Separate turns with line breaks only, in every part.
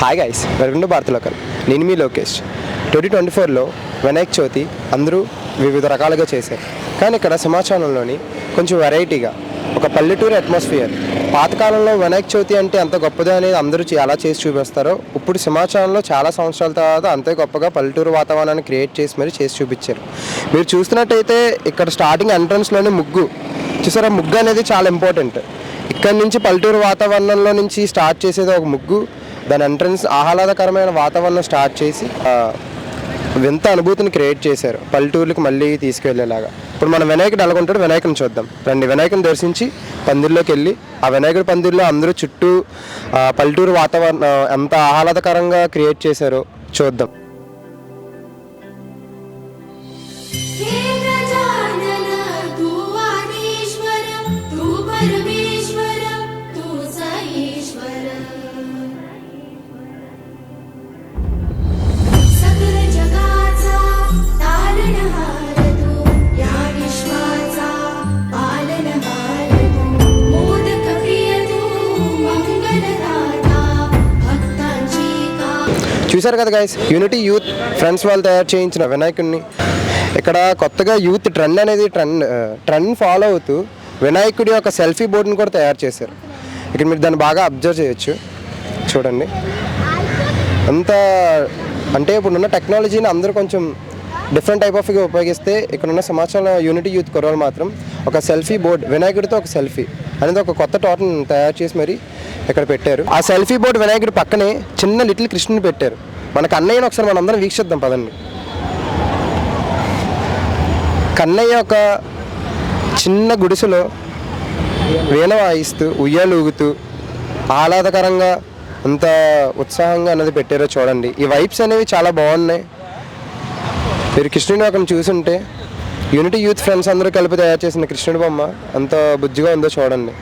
Hi guys welcome to Bharat local నేను మీ Lokesh. Twenty twenty ఫోర్లో వినాయక చవితి అందరూ వివిధ రకాలుగా చేశారు. కానీ ఇక్కడ సింహాచలంలోని కొంచెం వెరైటీగా ఒక పల్లెటూరు అట్మాస్ఫియర్ పాతకాలంలో వినాయక చవితి అంటే ఎంత గొప్పది అనేది అందరూ ఎలా చేసి చూపిస్తారో ఇప్పుడు సింహాచలంలో చాలా సంవత్సరాల తర్వాత అంతే గొప్పగా పల్లెటూరు వాతావరణాన్ని క్రియేట్ చేసి మరి చేసి చూపించారు. మీరు చూస్తున్నట్టయితే ఇక్కడ స్టార్టింగ్ ఎంట్రన్స్లోనే ముగ్గు చూసారా ముగ్గు అనేది చాలా ఇంపార్టెంట్ ఇక్కడ నుంచి పల్లెటూరు వాతావరణంలో నుంచి స్టార్ట్ చేసేది ఒక ముగ్గు దాని ఎంట్రన్స్ ఆహ్లాదకరమైన వాతావరణం స్టార్ట్ చేసి వింత అనుభూతిని క్రియేట్ చేశారు పల్లెటూర్లకు మళ్ళీ తీసుకెళ్ళేలాగా. ఇప్పుడు మనం వినాయకుడు ఎలాగుంటాడు వినాయకుని చూద్దాం. రండి వినాయకుని దర్శించి పందిర్లోకి వెళ్ళి ఆ వినాయకుడి పందిర్లో అందరూ చుట్టూ పల్లెటూరు వాతావరణం ఎంత ఆహ్లాదకరంగా క్రియేట్ చేశారో చూద్దాం. చూశారు కదా గైస్ యూనిటీ యూత్ ఫ్రెండ్స్ వాళ్ళు తయారు చేయించిన వినాయకుడిని ఇక్కడ కొత్తగా యూత్ ట్రెండ్ అనేది ట్రెండ్ ట్రెండ్ ఫాలో అవుతూ వినాయకుడి యొక్క సెల్ఫీ బోర్డుని కూడా తయారు చేశారు. ఇక్కడ మీరు దాన్ని బాగా అబ్జర్వ్ చేయొచ్చు. చూడండి. అంత అంటే ఇప్పుడున్న టెక్నాలజీని అందరూ కొంచెం డిఫరెంట్ టైప్ ఆఫ్గా ఉపయోగిస్తే ఇక్కడున్న సమాచారం యూనిటీ యూత్ కుర్రోలు మాత్రం ఒక సెల్ఫీ బోర్డ్ వినాయకుడితో ఒక సెల్ఫీ అనేది ఒక కొత్త టోటన్ తయారు చేసి మరి ఇక్కడ పెట్టారు. ఆ సెల్ఫీ బోర్డ్ వినాయకుడి పక్కనే చిన్న లిటిల్ కృష్ణుని పెట్టారు. మన కన్నయ్యని ఒకసారి మనందరం వీక్షిద్దాం పదండి. కన్నయ్య ఒక చిన్న గుడిసెలో వీణ వాయిస్తూ ఉయ్యాలు ఊగుతూ ఆహ్లాదకరంగా అంత ఉత్సాహంగా అన్నది పెట్టారో చూడండి. ఈ వైబ్స్ అనేవి చాలా బాగున్నాయి. మీరు కృష్ణుని ఒకరిని చూసుంటే యూనిటీ యూత్ ఫ్రెండ్స్ అందరూ కలిపి తయారు చేసిన కృష్ణుడి బొమ్మ అంత బుజ్జిగా ఉందో చూడండి.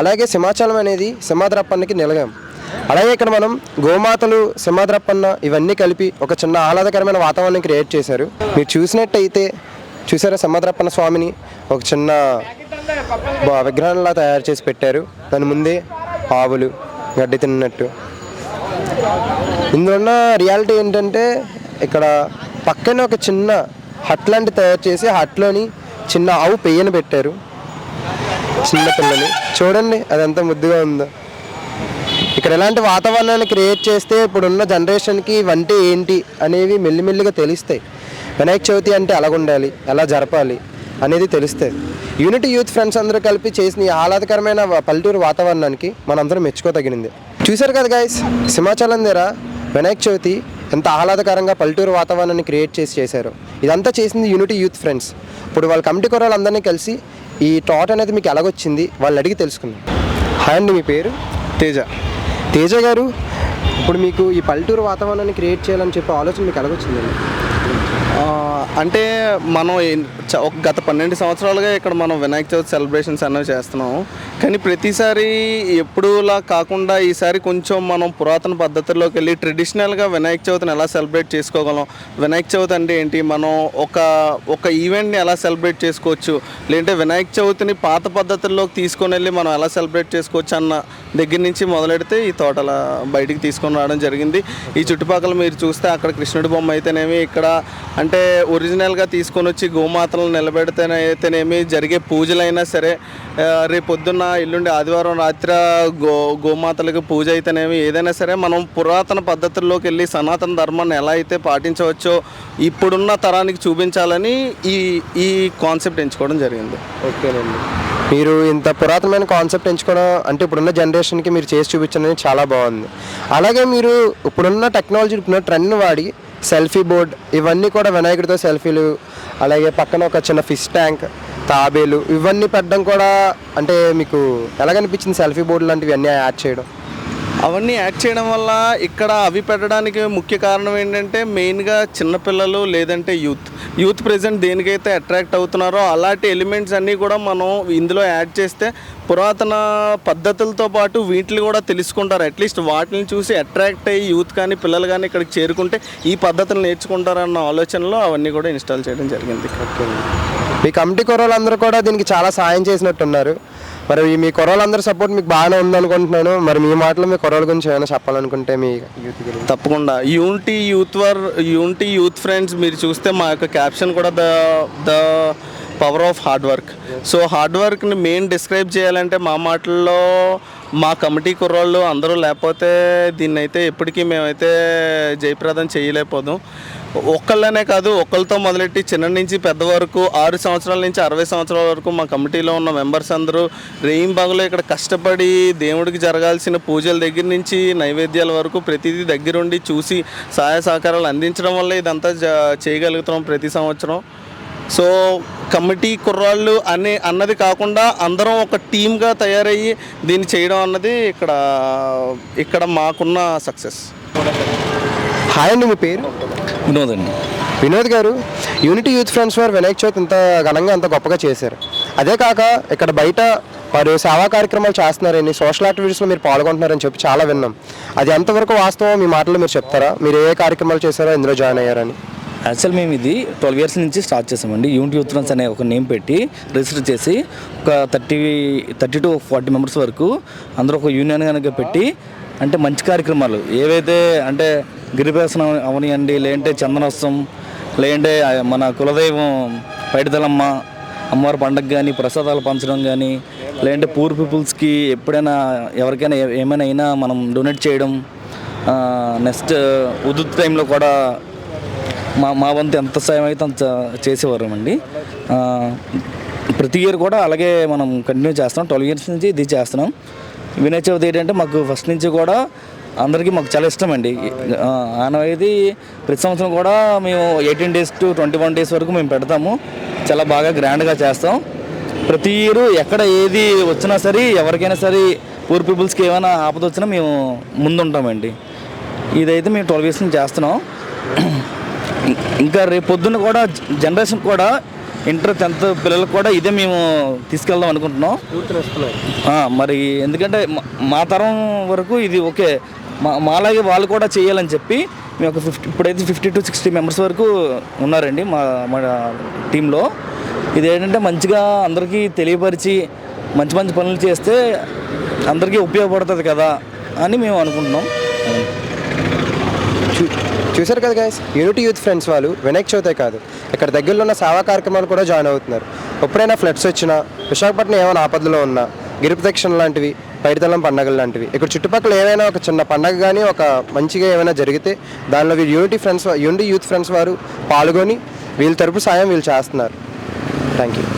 అలాగే సింహాచలం అనేది సింహాద్రప్పన్నకి నిలయం. అలాగే ఇక్కడ మనం గోమాతలు సింహాద్రప్పన్న ఇవన్నీ కలిపి ఒక చిన్న ఆహ్లాదకరమైన వాతావరణం క్రియేట్ చేశారు. మీరు చూసినట్టయితే చూసారా సింహాద్రప్పన్న స్వామిని? ఒక చిన్న విగ్రహంలా తయారు చేసి పెట్టారు. దాని ముందే ఆవులు గడ్డి తిన్నట్టు. ఇందులో ఉన్న రియాలిటీ ఏంటంటే ఇక్కడ పక్కనే ఒక చిన్న హట్ లాంటి తయారు చేసి హట్లోని చిన్న ఆవు పెయ్యను పెట్టారు. చిన్నపిల్లని చూడండి అది ఎంత ముద్దుగా ఉందో. ఇక్కడ ఎలాంటి వాతావరణాన్ని క్రియేట్ చేస్తే ఇప్పుడున్న జనరేషన్కి ఇవంటే ఏంటి అనేవి మెల్లిమెల్లిగా తెలుస్తాయి. వినాయక చవితి అంటే ఎలా ఉండాలి ఎలా జరపాలి అనేది తెలుస్తుంది యూనిటీ యూత్ ఫ్రెండ్స్ అందరూ కలిపి చేసిన ఈ ఆహ్లాదకరమైన పల్లెటూరు వాతావరణానికి మనందరం మెచ్చుకోదగినది. చూశారు కదా గాయస్ సింహాచలం దగ్గర వినాయక చవితి ఎంత ఆహ్లాదకరంగా పల్లెటూరు వాతావరణాన్ని క్రియేట్ చేసి చేశారు. ఇదంతా చేసింది యూనిటీ యూత్ ఫ్రెండ్స్ ఇప్పుడు వాళ్ళ కమిటీ కుర్రాళ్ళందరినీ కలిసి ఈ టాట్ అనేది మీకు ఎలాగొచ్చింది వాళ్ళని అడిగి తెలుసుకుందాం. హాయ్ అండి మీ పేరు?
తేజ.
తేజ గారు ఇప్పుడు మీకు ఈ పల్లెటూరు వాతావరణాన్ని క్రియేట్ చేయాలని చెప్పే ఆలోచన మీకు ఎలాగొచ్చిందండి?
అంటే మనం ఒక గత పన్నెండు సంవత్సరాలుగా ఇక్కడ మనం వినాయక చవితి సెలబ్రేషన్స్ అనేవి చేస్తున్నాం కానీ ప్రతిసారి ఎప్పుడులా కాకుండా ఈసారి కొంచెం మనం పురాతన పద్ధతుల్లోకి వెళ్ళి ట్రెడిషనల్గా వినాయక చవితిని ఎలా సెలబ్రేట్ చేసుకోగలం వినాయక చవితి అంటే ఏంటి మనం ఒక ఒక ఈవెంట్ని ఎలా సెలబ్రేట్ చేసుకోవచ్చు లేదంటే వినాయక చవితిని పాత పద్ధతుల్లోకి తీసుకొని వెళ్ళి మనం ఎలా సెలబ్రేట్ చేసుకోవచ్చు అన్న దగ్గర నుంచి మొదలెడితే ఈ తోటల బయటికి తీసుకొని రావడం జరిగింది. ఈ చుట్టుపక్కల మీరు చూస్తే అక్కడ కృష్ణుడి బొమ్మ అయితేనేమి ఇక్కడ అంటే ఒరిజినల్గా తీసుకొని వచ్చి గోమాతలను నిలబెడితే అయితేనేమి జరిగే పూజలైనా సరే రేపు పొద్దున్న ఎల్లుండి ఆదివారం రాత్రి గో గోమాతలకు పూజ అయితేనేమి ఏదైనా సరే మనం పురాతన పద్ధతుల్లోకి వెళ్ళి సనాతన ధర్మాన్ని ఎలా అయితే పాటించవచ్చో ఇప్పుడున్న తరానికి చూపించాలని ఈ ఈ కాన్సెప్ట్ ఎంచుకోవడం జరిగింది.
ఓకేనండి. మీరు ఇంత పురాతనమైన కాన్సెప్ట్ ఎంచుకోవడం అంటే ఇప్పుడున్న జనరేషన్కి మీరు చేసి చూపించడం అనేది చాలా బాగుంది. అలాగే మీరు ఇప్పుడున్న టెక్నాలజీ ఇప్పుడున్న ట్రెండ్ వాడి సెల్ఫీ బోర్డ్ ఇవన్నీ కూడా వినాయకుడితో సెల్ఫీలు అలాగే పక్కన ఒక చిన్న ఫిష్ ట్యాంక్ తాబేలు ఇవన్నీ పెట్టడం కూడా అంటే మీకు ఎలాగనిపించింది సెల్ఫీ బోర్డు లాంటివి అన్నీ యాడ్ చేయడం?
అవన్నీ యాడ్ చేయడం వల్ల ఇక్కడ అవి పెట్టడానికి ముఖ్య కారణం ఏంటంటే మెయిన్గా చిన్నపిల్లలు లేదంటే యూత్. యూత్ ప్రజెంట్ దేనికైతే అట్రాక్ట్ అవుతున్నారో అలాంటి ఎలిమెంట్స్ అన్నీ కూడా మనం ఇందులో యాడ్ చేస్తే పురాతన పద్ధతులతో పాటు వీటిని కూడా తెలుసుకుంటారు. అట్లీస్ట్ వాటిని చూసి అట్రాక్ట్ అయ్యి యూత్ కానీ పిల్లలు కానీ ఇక్కడికి చేరుకుంటే ఈ పద్ధతులు నేర్చుకుంటారన్న ఆలోచనలో అవన్నీ కూడా ఇన్స్టాల్ చేయడం జరిగింది.
మీ కమిటీ కుర్రోళ్ళందరూ కూడా దీనికి చాలా సాయం చేసినట్టున్నారు. మరి మీ కుర్రోళ్ళందరూ సపోర్ట్ మీకు బాగానే ఉందనుకుంటున్నాను. మరి మీ మాటలు మీ కుర్రోళ్ళ గురించి ఏమైనా చెప్పాలనుకుంటే మీ యూత్ గురించి.
తప్పకుండా. యూనిటీ యూత్ వర్ యూనిటీ యూత్ ఫ్రెండ్స్ మీరు చూస్తే మా యొక్క క్యాప్షన్ కూడా the the power of hard work so hard వర్క్ని మెయిన్ డిస్క్రైబ్ చేయాలంటే మా మాటల్లో మా కమిటీ కుర్రాళ్ళు అందరూ లేకపోతే దీన్ని అయితే ఎప్పటికీ మేమైతే జయప్రదం చేయలేకపోదాం. ఒక్కళ్ళనే కాదు ఒక్కళ్ళతో మొదలెట్టి చిన్న నుంచి పెద్ద వరకు ఆరు సంవత్సరాల నుంచి అరవై సంవత్సరాల వరకు మా కమిటీలో ఉన్న మెంబర్స్ అందరూ రేయింబాగులో ఇక్కడ కష్టపడి దేవుడికి జరగాల్సిన పూజల దగ్గర నుంచి నైవేద్యాల వరకు ప్రతిదీ దగ్గరుండి చూసి సహాయ సహకారాలు అందించడం వల్ల ఇదంతా చేయగలుగుతున్నాం ప్రతి సంవత్సరం. సో కమిటీ కుర్రాళ్ళు అనే అన్నది కాకుండా అందరం ఒక టీమ్గా తయారయ్యి దీన్ని చేయడం అన్నది ఇక్కడ ఇక్కడ మాకున్న సక్సెస్.
హాయ్ అండి మీ పేరు?
వినోద్ అండి.
వినోద్ గారు యూనిటీ యూత్ ఫ్రెండ్స్ వారు వినాయక చవితి ఇంత ఘనంగా అంత గొప్పగా చేశారు. అదే కాక ఇక్కడ బయట వారు సేవా కార్యక్రమాలు చేస్తున్నారని సోషల్ యాక్టివిటీస్లో మీరు పాల్గొంటున్నారని చెప్పి చాలా విన్నాం. అది ఎంతవరకు వాస్తవం? మీ మాటలు మీరు చెప్తారా? మీరు ఏ కార్యక్రమాలు చేశారో ఇందులో జాయిన్ అయ్యారని.
యాక్చువల్ మేము ఇది ట్వెల్వ్ ఇయర్స్ నుంచి స్టార్ట్ చేసామండి. యూనిట్ యూత్రన్స్ అనే ఒక నేమ్ పెట్టి రిజిస్టర్ చేసి ఒక thirty thirty to forty members వరకు అందరూ ఒక యూనియన్ కనుక పెట్టి అంటే మంచి కార్యక్రమాలు. ఏవైతే అంటే గిరిపేసనం అవనియండి లేదంటే చందనోత్సవం లేదంటే మన కులదైవం పైడితలమ్మ అమ్మవారి పండగ కానీ ప్రసాదాలు పంచడం కానీ లేదంటే పూర్ పీపుల్స్కి ఎప్పుడైనా ఎవరికైనా ఏమైనా అయినా మనం డొనేట్ చేయడం నెక్స్ట్ ఉదుత్ టైంలో కూడా మా మా వంతు ఎంత సాయం అయితే అంత చేసేవారమండి ప్రతి ఇయర్ కూడా అలాగే మనం కంటిన్యూ చేస్తాం ట్వెల్వ్ ఇయర్స్ నుంచి ఇది చేస్తున్నాం. వినాయక చవితి ఏంటంటే మాకు ఫస్ట్ నుంచి కూడా అందరికీ మాకు చాలా ఇష్టం అండి ఆ, ప్రతి సంవత్సరం కూడా మేము eighteen days to twenty one days వరకు మేము పెడతాము. చాలా బాగా గ్రాండ్గా చేస్తాం. ప్రతి ఇయర్ ఎక్కడ ఏది వచ్చినా సరే ఎవరికైనా సరే పూర్ పీపుల్స్కి ఏమైనా ఆపద వచ్చినా మేము ముందుంటామండి. ఇదైతే మేము ట్వెల్వ్ ఇయర్స్ నుంచి చేస్తున్నాం. ఇంకా రేపు పొద్దున్న కూడా జనరేషన్ కూడా ఇంటర్ టెన్త్ పిల్లలకు కూడా ఇదే మేము తీసుకెళ్దాం అనుకుంటున్నాం. మరి ఎందుకంటే మా- మా తరం వరకు ఇది ఓకే. మా మాలాగే వాళ్ళు కూడా చేయాలని చెప్పి మేము ఒక ఫిఫ్టీ ఇప్పుడైతే ఫిఫ్టీ టు సిక్స్టీ మెంబర్స్ వరకు ఉన్నారండి మా మా టీంలో. ఇది ఏంటంటే మంచిగా అందరికీ తెలియపరిచి మంచి మంచి పనులు చేస్తే అందరికీ ఉపయోగపడుతుంది కదా అని మేము అనుకుంటున్నాం.
చూశారు కదా గైస్ యూనిటీ యూత్ ఫ్రెండ్స్ వాళ్ళు వినాయక చవితే కాదు. ఇక్కడ దగ్గరలో ఉన్న సేవా కార్యక్రమాలు కూడా జాయిన్ అవుతున్నారు. ఎప్పుడైనా ఫ్లడ్స్ వచ్చినా విశాఖపట్నం ఏమైనా ఆపదలో ఉన్నా గిరిప్రదక్షిణ లాంటివి పైడితల్లం పండగలు లాంటివి ఇక్కడ చుట్టుపక్కల ఏమైనా ఒక చిన్న పండగ కానీ ఒక మంచిగా ఏమైనా జరిగితే దానిలో వీళ్ళు unity friends unity youth friends వారు పాల్గొని వీళ్ళ తరపు సాయం వీళ్ళు చేస్తున్నారు. Thank you